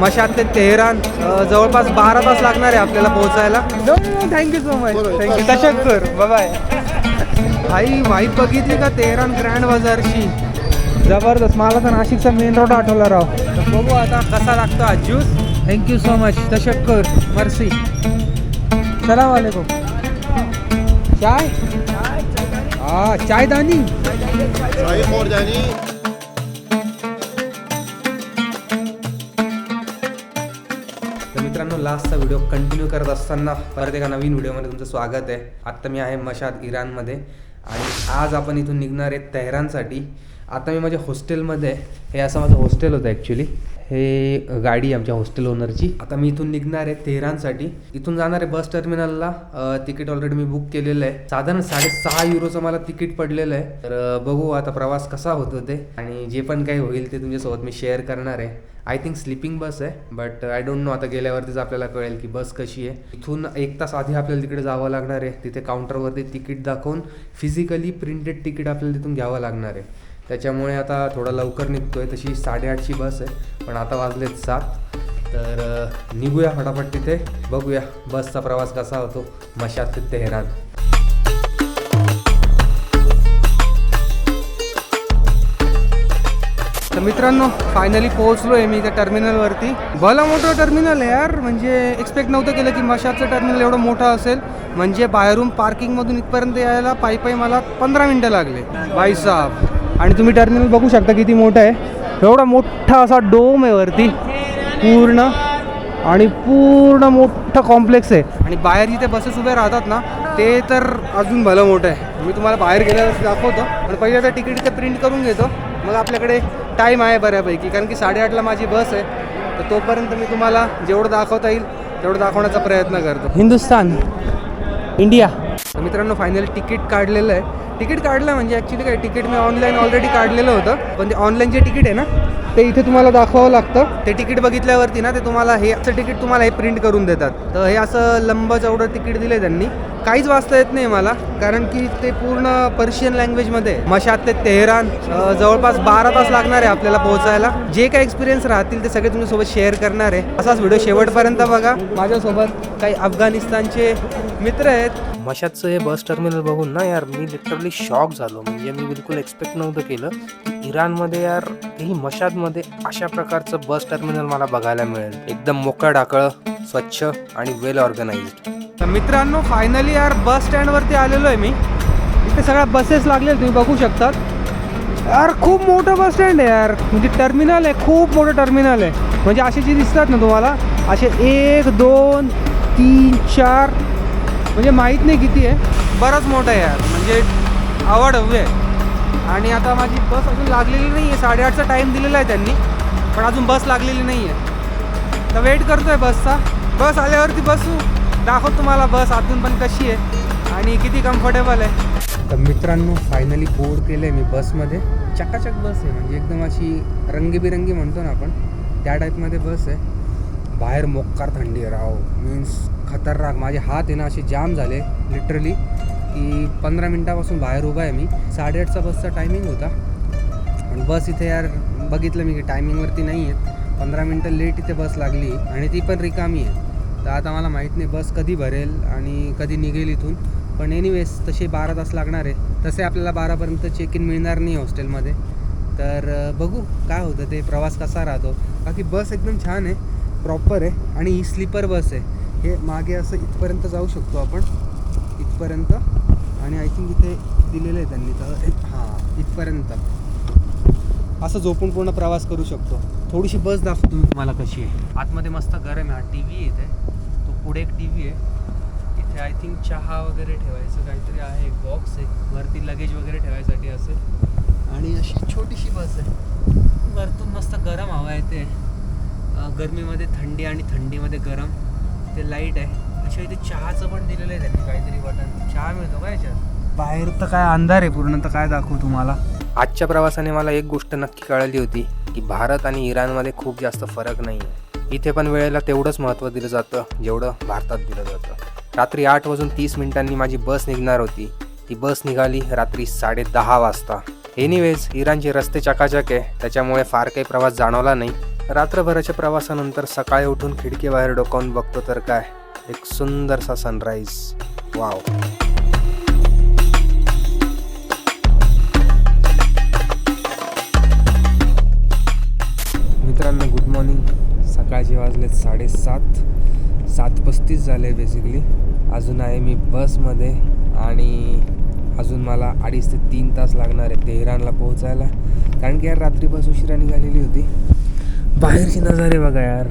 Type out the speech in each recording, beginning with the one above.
मशाद ते तेहरान जवळपास बारा तास लागणार आहे आपल्याला पोहोचायला. Thank you so much thank you तशक्कर bye आई वाईफ बघितली का तेहरान ग्रँड बाजारची? जबरदस्त. मला तर नाशिकचा मेन रोड आठवला राव. तर बघू आता कसा लागतो हा juice thank you so much तशक्कर मर्सी सलाम वालेकुम चाय? हा चाय दानी. मित्रांनो लास्टचा व्हिडिओ कंटिन्यू करत असताना परत एका नवीन व्हिडिओमध्ये तुमचं स्वागत आहे. आत्ता मी आहे मशाद इराणमध्ये आणि आज आपण इथून निघणार आहे तेहरानसाठी. आता मी माझ्या हॉस्टेलमध्ये आहे. हे असं माझं हॉस्टेल होतं ॲक्च्युली हे गाडी आमच्या हॉस्टेल ओनरची आता मी इथून निघणार आहे तेहरानसाठी. इथून जाणार आहे बस टर्मिनलला तिकीट ऑलरेडी मी बुक केलेलं आहे. साधारण साडेसहा युरोचं मला तिकीट पडलेलं आहे. तर बघू आता प्रवास कसा होतो ते आणि जे पण काही होईल ते तुमच्यासोबत मी शेअर करणार आहे. आय थिंक स्लिपिंग बस आहे बट आय डोंट नो आता गेल्यावरतीच आपल्याला कळेल की बस कशी आहे. इथून एक तास आधी आपल्याला तिकडे जावं लागणार आहे. तिथे काउंटरवरती तिकीट दाखवून फिजिकली प्रिंटेड तिकीट आपल्याला तिथून घ्यावं लागणार आहे. त्याच्यामुळे आता थोडा लवकर निघतोय. तशी साडेआठची बस आहे पण आता वाजलेत सात. तर निघूया फटाफट तिथे. बघूया बसचा प्रवास कसा होतो. मशात ते तेहरान. तर मित्रांनो फायनली पोहोचलो आहे मी त्या टर्मिनलवरती भला मोठं टर्मिनल आहे यार. म्हणजे एक्सपेक्ट नव्हतं केलं की मशाचं टर्मिनल एवढं मोठं असेल. म्हणजे बाहेरून पार्किंगमधून इथपर्यंत यायला पायी पायी मला पंधरा मिनटं लागले. बाई साहेब. आणि तुम्ही टर्मिनल बघू शकता किती मोठं आहे. एवढा मोठा असा डोम आहे वरती. पूर्ण. आणि पूर्ण मोठं कॉम्प्लेक्स आहे. आणि बाहेर जिथे बसेस उभे राहतात ना ते तर अजून भलं मोठं आहे. मी तुम्हाला बाहेर गेल्यावर दाखवतो. पण पहिले आता तिकीट इथे प्रिंट करून घेतो. मग आपल्याकडे टाईम आहे बऱ्यापैकी. कारण की साडेआठला माझी बस आहे. तर तोपर्यंत मी तुम्हाला जेवढं दाखवता येईल तेवढं दाखवण्याचा प्रयत्न करतो. हिंदुस्तान. इंडिया. तर मित्रांनो फायनल तिकीट काढलेलं आहे. तिकीट काढलं म्हणजे ॲक्च्युली काय तिकीट मी ऑनलाईन ऑलरेडी काढलेलं होतं. पण ते ऑनलाईन जे तिकीट आहे ना ते इथे तुम्हाला दाखवावं लागतं. ते तिकीट बघितल्यावरती ना ते तुम्हाला हे असं तिकीट तुम्हाला हे प्रिंट करून देतात. तर हे असं लंब चौडं तिकीट दिले त्यांनी. काहीच वाचता येत नाही मला कारण की ते पूर्ण पर्शियन लँग्वेजमध्ये. मशाद ते तेहरान जवळपास बारा तास लागणार आहे आपल्याला पोहोचायला. जे काही एक्सपिरियन्स राहतील ते सगळे तुमच्यासोबत शेअर करणार आहे. असाच व्हिडिओ शेवटपर्यंत बघा. माझ्यासोबत काही अफगाणिस्तानचे मित्र आहेत. मशादचं हे बस टर्मिनल बघून ना यार मी लिटरली शॉक झालो. म्हणजे मी बिलकुल एक्सपेक्ट नव्हतं केलं. इराणमध्ये यार ही मशादमध्ये अशा प्रकारचं बस टर्मिनल मला बघायला मिळेल. एकदम मोकळं डाकळं स्वच्छ आणि वेल ऑर्गनाइज्ड तर मित्रांनो फायनली यार बस स्टँडवरती आलेलो आहे मी. इथे सगळ्या बसेस लागले तुम्ही बघू शकतात. यार खूप मोठं बस स्टँड आहे यार. म्हणजे टर्मिनल आहे खूप मोठं टर्मिनल आहे. म्हणजे असे जे दिसतात ना तुम्हाला असे एक दोन तीन चार म्हणजे माहीत नाही किती आहे. बरंच मोठं आहे यार. म्हणजे आवड हवी आहे. आणि आता माझी बस अजून लागलेली नाही आहे साडेआठचा टाईम दिलेला आहे त्यांनी पण अजून बस लागलेली नाही आहे तर वेट करतो आहे बसचा. बस आल्यावरती बसू. दाखव तुम्हाला बस आतून पण कशी आहे आणि किती कम्फर्टेबल आहे. तर मित्रांनो फायनली बोर्ड केलं आहे मी बसमध्ये. चकाचक बस आहे म्हणजे एकदम अशी रंगीबिरंगी म्हणतो ना आपण त्या टाईपमध्ये बस आहे. बाहेर मोक्कार थंडी राव. मीन्स खतरनाक. माझे हात आहे ना असे जाम झाले लिटरली की पंधरा मिनटापासून बाहेर उभा आहे मी. साडेआठचा बसचा टायमिंग होता. पण बस इथे यार बघितलं मी की टायमिंगवरती नाही आहेत. पंधरा मिनटं लेट इथे बस लागली आणि ती पण रिकामी आहे. तर आता मला माहीत नाही बस कधी भरेल आणि कधी निघेल इथून. पण एनिवेज तसे बारा तास लागणार आहे. तसे आपल्याला बारापर्यंत चेक इन मिळणार नाही हॉस्टेलमध्ये. तर बघू काय होतं. ते प्रवास कसा राहतो. बाकी बस एकदम छान आहे. प्रॉपर आहे. आणि ही स्लीपर बस आहे. हे मागे असं इथपर्यंत जाऊ शकतो आपण. इथपर्यंत आणि आय थिंक इथे दिलेलं आहे त्यांनी तर हां इथपर्यंत. असं झोपून पूर्ण प्रवास करू शकतो. थोडीशी बस दाखवतो मी तुम्हाला कशी आहे. आतमध्ये मस्त गरम आहे हा टी व्ही इथे तो पुढे एक टी व्ही आहे. इथे आय थिंक चहा वगैरे ठेवायचं काहीतरी आहे एक बॉक्स आहे. वरती लगेज वगैरे ठेवायसाठी असेल. आणि अशी छोटीशी बस आहे. वरतून मस्त गरम हवा येते. गरमीमध्ये थंडी आणि थंडीमध्ये गरम. ते लाइट आहे. अशा इथे चहाचं पण दिलेलं आहे त्यांनी काहीतरी बटन चहा मिळतो का याच्यात? बाहेर तर काय अंधार आहे पूर्ण तर काय दाखवू तुम्हाला? आजच्या प्रवासाने मला एक गोष्ट नक्की कळली होती की भारत आणि इराणमध्ये खूप जास्त फरक नाही आहे इथे पण वेळेला तेवढंच महत्त्व दिलं जातं जेवढं भारतात दिलं जातं. रात्री आठ वाजून तीस मिनिटांनी माझी बस निघणार होती. ती बस निघाली रात्री साडे दहा वाजता. एनिवेज इराणचे रस्ते चकाचक आहे त्याच्यामुळे फार काही प्रवास जाणवला नाही. रात्रभराच्या प्रवासानंतर सकाळी उठून खिडकीबाहेर डोकावून बघतो तर काय. एक सुंदरसा सनराईज वाव मित्रांनो गुड मॉर्निंग सकाळचे वाजलेत साडेसात. सात पस्तीस झाले बेसिकली अजून आहे मी बसमध्ये आणि अजून मला अडीच ते तीन तास लागणार आहे तेहरानला पोहोचायला. कारण की यार रात्री बस उशिरा निघालेली होती. बाहेरची नजारे बघा यार.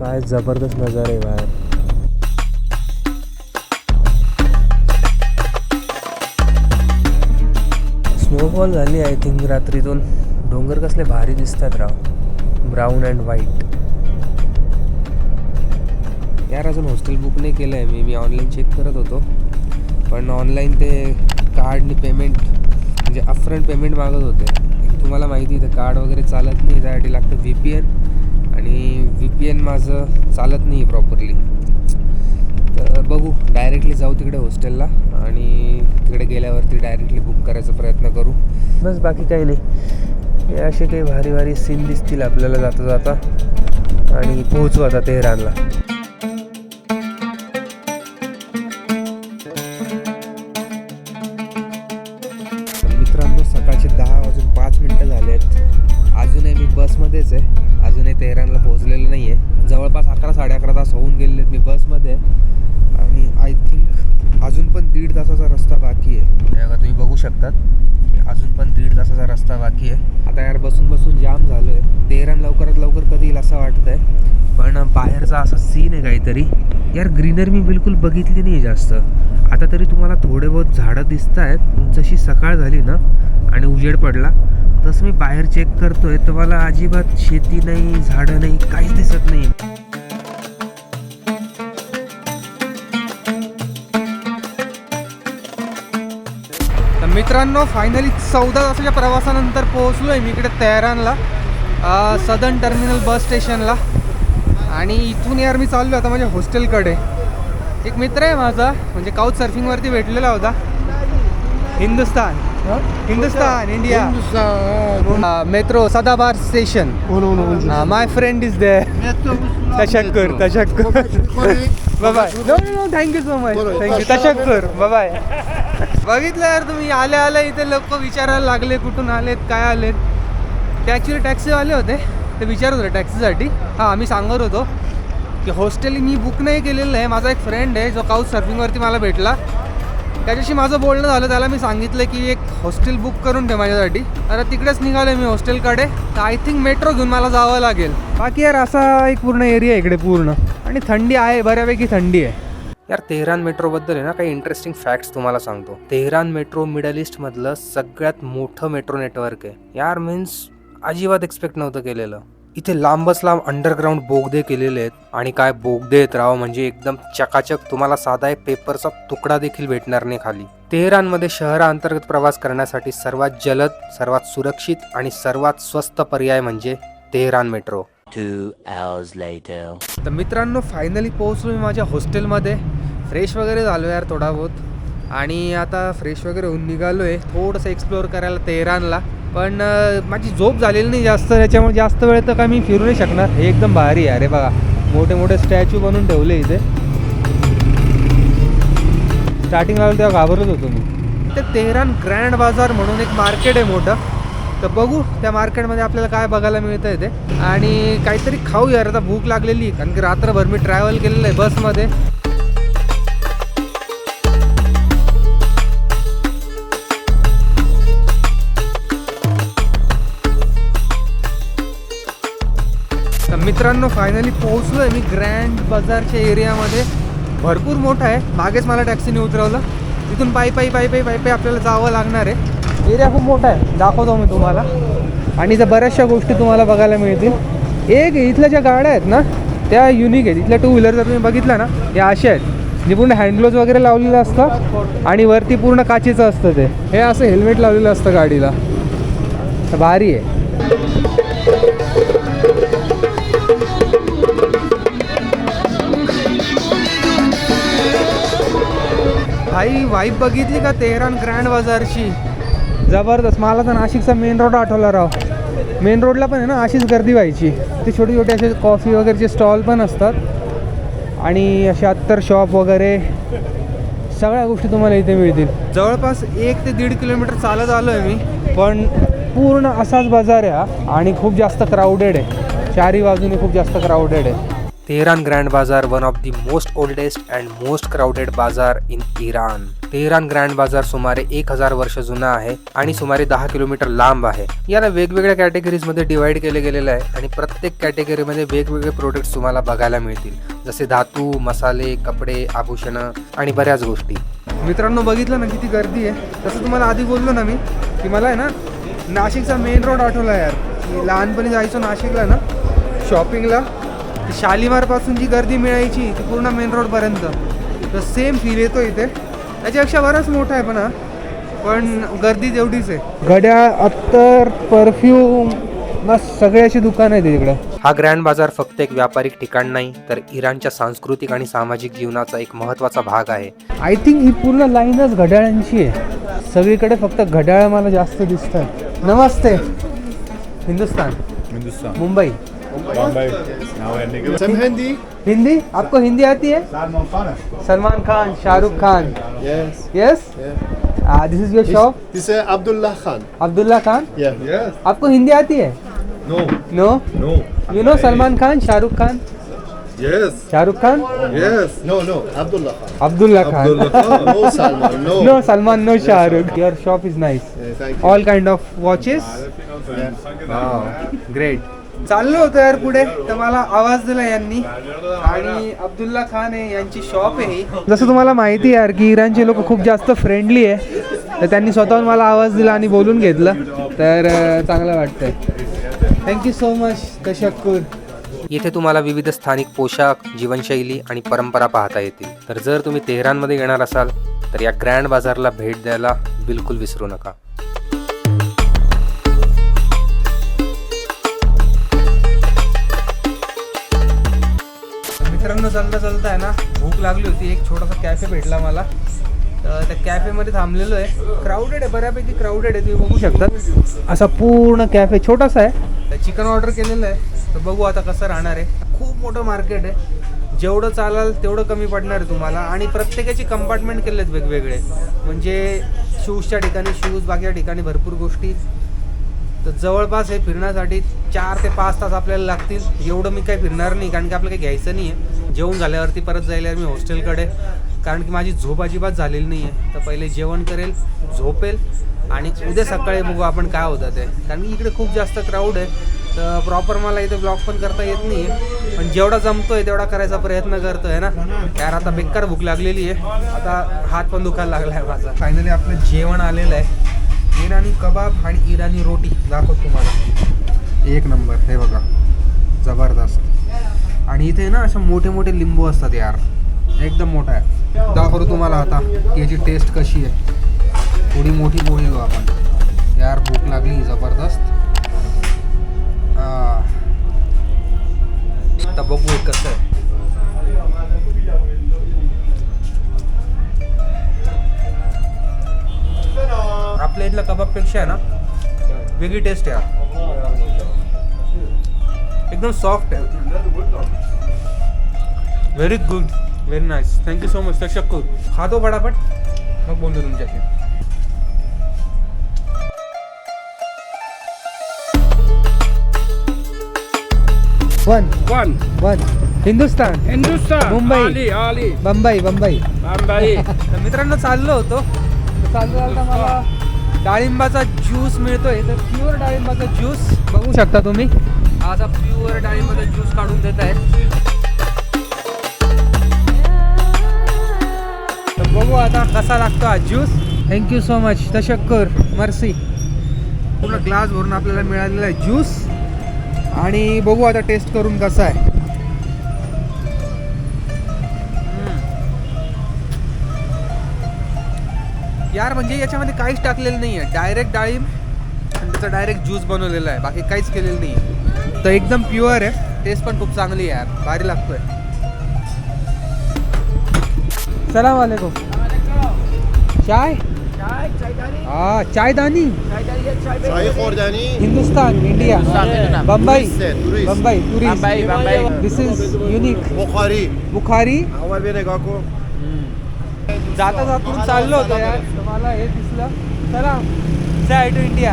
काय जबरदस्त नजारे बाहेर. स्नोफॉल झाली आय थिंक रात्रीतून. डोंगर कसले भारी दिसतात राव. ब्राऊन अँड व्हाईट यार अजून हॉस्टेल बुक नाही केलं आहे मी. मी ऑनलाईन चेक करत होतो. पण ऑनलाईन ते कार्डनी पेमेंट म्हणजे अपफ्रंट पेमेंट मागत होते. तुम्हाला माहिती आहे ते कार्ड वगैरे चालत नाही. त्यासाठी लागतं व्ही पी एन आणि व्ही पी एन माझं चालत नाही प्रॉपरली तर बघू. डायरेक्टली जाऊ तिकडे हॉस्टेलला आणि तिकडे गेल्यावरती डायरेक्टली बुक करायचा प्रयत्न करू. बस बाकी काही नाही. हे असे काही भारी भारी सीन दिसतील आपल्याला जाता जाता आणि पोहोचू आता तेहरानला. रस्ता बाकी आहे. आता यार बसून बसून जाम झालो आहे देहरान लवकरात लवकर कधी येईल असं वाटतंय. पण बाहेरचा असा सीन आहे काहीतरी. यार ग्रीनरी मी बिलकुल बघितली नाही जास्त. आता तरी तुम्हाला थोडे बहुत झाडं दिसत आहेत जशी सकाळ झाली ना आणि उजेड पडला. तसं मी बाहेर चेक करतोय. तर मला अजिबात शेती नाही झाडं नाही काहीच दिसत नाही. मित्रांनो फायनली चौदा तासाच्या प्रवासानंतर पोहोचलो आहे मी इकडे तेहरानला सदर्न टर्मिनल बस स्टेशनला आणि इथून यार मी चाललो आता माझ्या हॉस्टेलकडे एक मित्र आहे माझा म्हणजे काउच सर्फिंगवरती भेटलेला होता. Hindustan. Hindustan India metro सदाबार station my friend is there तशक्कर तशक्कर bye bye no no thank you so much thank you तशक्कर bye bye बघितलं यार तुम्ही आले आले इथे लोक विचारायला लागले कुठून आलेत काय आलेत ते ॲक्च्युली टॅक्सीवाले होते ते विचारत होते टॅक्सीसाठी हां आम्ही सांगत होतो की हॉस्टेल मी बुक नाही केलेलं आहे माझा एक फ्रेंड आहे जो काउच सर्फिंगवरती मला भेटला त्याच्याशी माझं बोलणं झालं त्याला मी सांगितलं की एक हॉस्टेल बुक करून ठेव माझ्यासाठी. आता तिकडेच निघालो मी हॉस्टेलकडे तर आय थिंक मेट्रो घेऊन मला जावं लागेल. बाकी यार असा एक पूर्ण एरिया आहे इकडे पूर्ण. आणि थंडी आहे बऱ्यापैकी थंडी आहे. यार तेहरान मेट्रोबद्दल आहे ना काही इंटरेस्टिंग फॅक्ट्स तुम्हाला सांगतो. तेहरान मेट्रो मिडल ईस्टमधलं सगळ्यात मोठं मेट्रो नेटवर्क आहे. यार मीन्स अजिबात एक्सपेक्ट नव्हतं केलेलं. इथे लांबच लांब अंडरग्राऊंड बोगदे केलेले आहेत. आणि काय बोगदे आहेत राव म्हणजे एकदम चकाचक तुम्हाला साधा एक पेपरचा तुकडा देखील भेटणार नाही खाली. तेहरानमध्ये शहराअंतर्गत प्रवास करण्यासाठी सर्वात जलद सर्वात सुरक्षित आणि सर्वात स्वस्त पर्याय म्हणजे तेहरान मेट्रो. तर मित्रांनो फायनली पोहोचलो मी माझ्या हॉस्टेलमध्ये फ्रेश वगैरे झालो यार थोडा बहुत. आणि आता फ्रेश वगैरे होऊन निघालो आहे थोडंसं एक्सप्लोअर करायला तेहरानला. पण माझी झोप झालेली नाही जास्त त्याच्यामुळे जास्त वेळ तर काय मी फिरू नाही शकणार. हे एकदम भारी आहे. अरे बघा मोठे मोठे स्टॅच्यू बनवून ठेवले इथे. स्टार्टिंग लागलं तेव्हा घाबरत होतो मी. ते तेहरान ग्रँड बाजार म्हणून एक मार्केट आहे मोठं. तर बघू त्या मार्केटमध्ये आपल्याला काय बघायला मिळतं आहे ते. आणि काहीतरी खाऊ यार आता भूक लागलेली कारण की रात्रभर मी ट्रॅव्हल केलेलं आहे बसमध्ये तर मित्रांनो फायनली पोहोचलो आहे मी ग्रँड बाजारच्या एरियामध्ये भरपूर मोठं आहे. मागेच मला टॅक्सीने उतरवलं. तिथून पायी पायी पायी पायी पायी पायी आपल्याला जावं लागणार आहे. एरिया खूप मोठा आहे. दाखवतो मी तुम्हाला. आणि त्या बऱ्याचशा गोष्टी तुम्हाला बघायला मिळतील. एक इथल्या ज्या गाड्या आहेत ना त्या युनिक आहेत. इथल्या टू व्हीलर जर तुम्ही बघितला ना या अशा आहेत. जे पूर्ण हँडग्लोज वगैरे लावलेलं असतं आणि वरती पूर्ण काचेचं असतं ते. हे असं हेल्मेट लावलेलं असतं गाडीला. तर भारी आहे. भाई वाईब बघितली का तेहरान ग्रँड बाजारची? जबरदस्त. मला तर नाशिकचा मेन रोड आठवला राव. मेन रोडला पण आहे ना अशीच गर्दी व्हायची. ते छोटे छोटे असे कॉफी वगैरेचे स्टॉल पण असतात. आणि असे अत्तर शॉप वगैरे. सगळ्या गोष्टी तुम्हाला इथे मिळतील. जवळपास एक ते दीड किलोमीटर चालत आलो आहे मी. पण पूर्ण असाच बाजार आहे आणि खूप जास्त क्राऊडेड आहे. चारी बाजूने खूप जास्त क्राऊडेड आहे. Tehran grand bazaar one of the most oldest and most crowded bazaar in Iran Tehran grand bazaar सुमारे एक हजार वर्ष जुना आहे आणि सुमारे दहा किलोमीटर लांब आहे. याला वेगवेगळ्या कॅटेगरीजमध्ये डिवाइड केले गेलेलं आहे आणि प्रत्येक कॅटेगरीमध्ये वेगवेगळे प्रोडक्ट्स तुम्हाला बघायला मिळतील. जसे धातू मसाले कपडे आभूषणं आणि बऱ्याच गोष्टी. मित्रांनो बघितलं ना किती गर्दी आहे? तसं तुम्हाला आधी बोललो ना मी की मला आहे ना नाशिकचा मेन रोड आठवला यार. लहानपणी जायचो नाशिकला ना शॉपिंगला शालिमारपासून जी गर्दी मिळायची ती पूर्ण मेन रोडपर्यंत तर सेम फील येतो इथे. त्याच्यापेक्षा बराच मोठा आहे पण हा. पण गर्दी तेवढीच आहे. घड्याळ अत्तर परफ्यूम बस सगळे अशी दुकानं आहेत तिकडे हा ग्रँड बाजार फक्त एक व्यापारिक ठिकाण नाही तर इराणच्या सांस्कृतिक आणि सामाजिक जीवनाचा एक महत्त्वाचा भाग आहे. आय थिंक ही पूर्ण लाईनच घड्याळांची आहे. सगळीकडे फक्त घड्याळ मला जास्त दिसत आहे नमस्ते. हिंदुस्तान. हिंदुस्तान. मुंबई. आहे Some Hindi? हिंदी आपको हिंदी आती है Salman Khan Shahrukh Khan Yes. Yes Yeah. This is your shop This is Abdullah Khan. Abdullah Khan Yeah. Yes. आपको हिंदी आती है No. No No. You know Salman Khan Shahrukh Khan Yes. Shahrukh Khan Yes. No, no, Abdullah Khan. Abdullah Abdullah Khan Khan. No Salman. No. No Salman no Shahrukh your shop is nice Yeah, thank you. All kind of watches great चाललो होतो यार पुढे. तर मला आवाज दिला यांनी. आणि अब्दुल्ला खान आहे यांची शॉप आहे जसं तुम्हाला माहिती आहे यार की इराणचे लोक खूप जास्त फ्रेंडली आहे. तर त्यांनी स्वतःहून मला आवाज दिला आणि बोलून घेतलं. तर चांगलं वाटतंय. थँक्यू सो मच तशक्कूर येथे तुम्हाला विविध स्थानिक पोशाख जीवनशैली आणि परंपरा पाहता येतील. तर जर तुम्ही तेहरानमध्ये येणार असाल तर या ग्रँड बाजारला भेट द्यायला बिलकुल विसरू नका. मित्रांनो चालता चालता आहे ना भूक लागली होती. एक छोटासा कॅफे भेटला मला. तर त्या कॅफेमध्ये थांबलेलो आहे. क्राऊडेड आहे बऱ्यापैकी क्राऊडेड आहे. तुम्ही बघू शकता. असा पूर्ण कॅफे छोटासा आहे. चिकन ऑर्डर केलेलं आहे. तर बघू आता कसं राहणार आहे. खूप मोठं मार्केट आहे. जेवढं चालाल तेवढं कमी पडणार आहे तुम्हाला. आणि प्रत्येकाची कंपार्टमेंट केले आहेत वेगवेगळे. म्हणजे शूजच्या ठिकाणी शूज बाकीच्या ठिकाणी भरपूर गोष्टी. तर जवळपास हे फिरण्यासाठी चार ते पाच तास आपल्याला लागतील. एवढं मी काही फिरणार नाही कारण की आपल्याला काही घ्यायचं नाही आहे जेवण झाल्यावरती परत जायला मी हॉस्टेलकडे. कारण की माझी झोप अजिबात झालेली नाही आहे तर पहिले जेवण करेल झोपेल आणि उद्या सकाळी बघू आपण काय होतं ते. कारण की इकडे खूप जास्त क्राऊड आहे. तर प्रॉपर मला इथे ब्लॉग पण करता येत नाही आहे पण जेवढा जमतोय तेवढा करायचा प्रयत्न करतो आहे ना? यार आता बेकार भूक लागलेली आहे. आता हात पण दुखायला लागला आहे माझा. फायनली आपलं जेवण आलेलं आहे. इराणी कबाब आणि इराणी रोटी दाखवतो तुम्हाला. एक नंबर हे बघा. जबरदस्त. आणि इथे ना असे मोठे मोठे लिंबू असतात यार. एकदम मोठा आहे. दाखवतो तुम्हाला आता याची टेस्ट कशी आहे. थोडी मोठी पोळी घेऊ आपण. यार भूक लागली जबरदस्त. आता बघू कसं आहे. आपल्या इथल्या कबाबपेक्षा आहे ना वेगळी टेस्ट आहे. यार. एकदम सॉफ्ट आहे. Very good very nice thank you so much तशक्कूर खातो फटाफट. मग बोलतो तुमच्याशी. One One. One Hindustan. Ali, Ali. Bombay Bombay. तर मित्रांनो चाललो होतो. चालता चालता मला डाळिंबाचा ज्यूस मिळतोय. तर प्युअर डाळिंबाचा ज्यूस बघू शकता तुम्ही. असा प्युअर डाळिंबाचा ज्यूस काढून देत आहे तर बघू आता कसा लागतो हा juice. Thank you so much तशक्कर मर्सी पूर्ण ग्लास भरून आपल्याला मिळालेला आहे ज्यूस. आणि बघू आता टेस्ट करून कसा आहे. यार म्हणजे याच्यामध्ये काहीच टाकलेलं नाही आहे डायरेक्ट डाळिंब त्याचा डायरेक्ट ज्यूस बनवलेला आहे. बाकी काहीच केलेलं नाही तर एकदम प्युअर आहे. टेस्ट पण खूप चांगली आहे यार. भारी लागतोय. सलाम वालेकुम चाय? चाय हा चायदानी Hindustan India. Bombay. Bombay tourist this is unique Bukhari. Bukhari. जाता जातून चाललो होतो यार. मला हे दिसलं. चला जाय टू इंडिया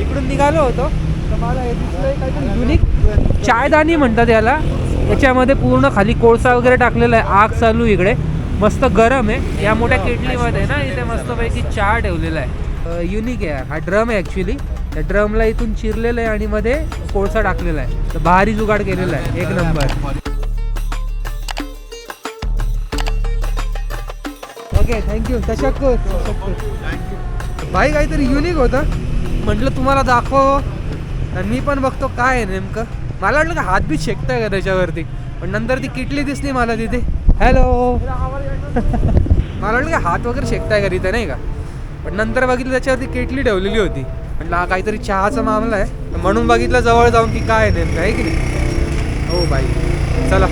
इकडून निघालो होतो. तर मला हे दिसलं काहीतरी युनिक चायदानी म्हणतात याला. याच्यामध्ये पूर्ण खाली कोळसा वगैरे टाकलेला आहे. आग चालू इकडे. मस्त गरम आहे. या मोठ्या केटलीमध्ये ना इथे मस्तपैकी चहा ठेवलेला आहे. युनिक आहे यार. हा ड्रम आहे ॲक्च्युली त्या ड्रमला इथून चिरलेलं आहे आणि मध्ये कोळसा टाकलेला आहे. तर भारी जुगाड केलेला आहे. एक नंबर. ओके थँक्यू तशक्कर भाई काहीतरी युनिक होतं. म्हटलं तुम्हाला दाखव आणि मी पण बघतो काय आहे नेमकं. मला वाटलं का हात बीत शेकताय का त्याच्यावरती. पण नंतर ती किटली दिसली मला तिथे. हॅलो मला वाटलं का हात वगैरे शेकताय का तिथे नाही का? पण नंतर बघितलं त्याच्यावरती किटली ठेवलेली होती. म्हटलं हा काहीतरी चहाचा मामला आहे. म्हणून बघितलं जवळ जाऊन की काय नेमकं आहे की नाही? हो बाई. चला.